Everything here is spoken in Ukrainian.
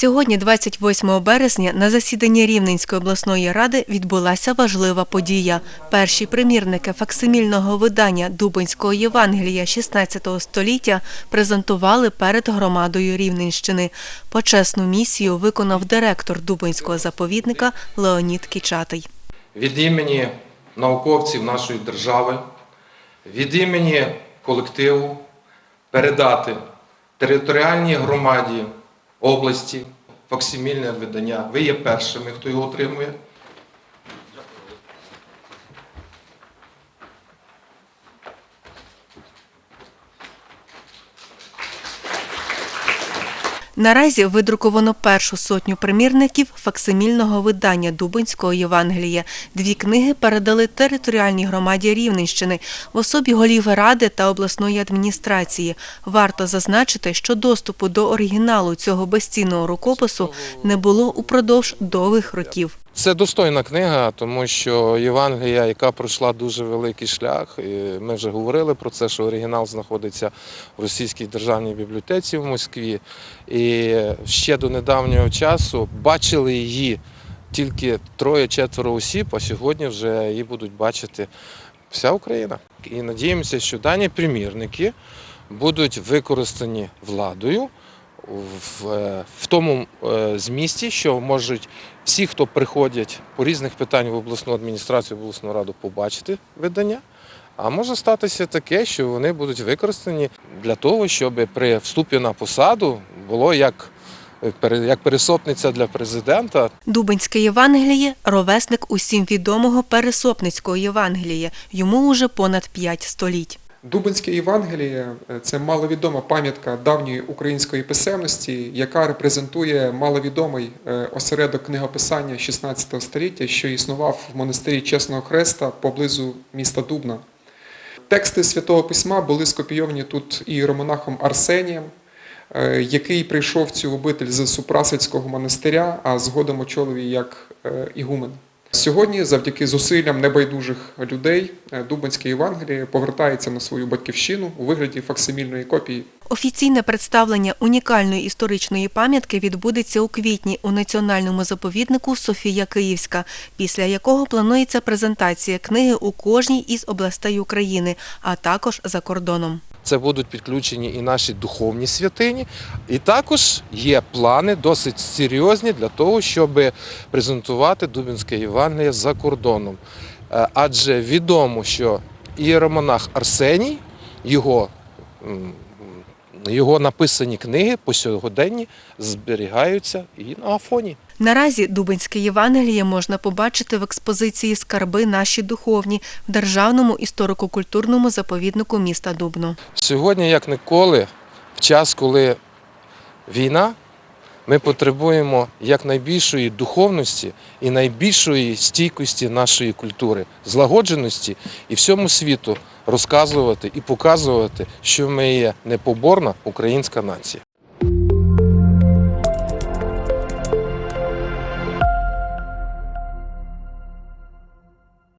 Сьогодні, 28 березня, на засіданні Рівненської обласної ради відбулася важлива подія. Перші примірники факсимільного видання Дубинського Євангелія 16 століття презентували перед громадою Рівненщини. Почесну місію виконав директор Дубинського заповідника Леонід Кічатий. від імені науковців нашої держави, від імені колективу передати територіальній громаді області факсимільне видання. Ви є першими, хто його отримує. Наразі видруковано першу сотню примірників факсимільного видання Дубинського Євангелія. Дві книги передали територіальній громаді Рівненщини в особі голів ради та обласної адміністрації. Варто зазначити, що доступу до оригіналу цього безцінного рукопису не було упродовж довгих років. Це достойна книга, тому що Євангелія, яка пройшла дуже великий шлях, і ми вже говорили про це, що оригінал знаходиться в російській державній бібліотеці в Москві. І ще до недавнього часу бачили її тільки троє-четверо осіб, а сьогодні вже її будуть бачити вся Україна. І надіємося, що дані примірники будуть використані владою в, е, в тому е, змісті, що можуть всі, хто приходять по різних питань в обласну адміністрацію, в обласну раду, побачити видання. А може статися таке, що вони будуть використані для того, щоб при вступі на посаду було як, як пересопниця для президента, Дубинське Євангеліє – ровесник усім відомого Пересопницького Євангелія. Йому уже понад п'ять століть. Дубинське Євангеліє це маловідома пам'ятка давньої української писемності, яка репрезентує маловідомий е, осередок книгописання 16 століття, що існував в монастирі Чесного Хреста поблизу міста Дубна. Тексти Святого Письма були скопійовані тут іеромонахом Арсенієм, е, який прийшов в цю обитель з Супрасельського монастиря, а згодом очолив як е, ігумен. Сьогодні, завдяки зусиллям небайдужих людей, е, Дубинське Євангеліє повертається на свою батьківщину у вигляді факсимільної копії. Офіційне представлення унікальної історичної пам'ятки відбудеться у квітні у національному заповіднику Софія Київська, після якого планується презентація книги у кожній із областей України, а також за кордоном. Це будуть підключені і наші духовні святині. І також є плани досить серйозні для того, щоб презентувати Дубінське Євангеліє за кордоном. Е, Адже відомо, що іеромонах Арсеній, його, його написані книги по сьогоденні зберігаються і на Афоні. Наразі Дубинське Євангеліє можна побачити в експозиції Скарби наші духовні в Державному історико-культурному заповіднику міста Дубно. Сьогодні, як ніколи, в час, коли війна, ми потребуємо якнайбільшої духовності і найбільшої стійкості нашої культури, злагодженості і всьому світу розказувати і показувати, що ми є непоборна українська нація.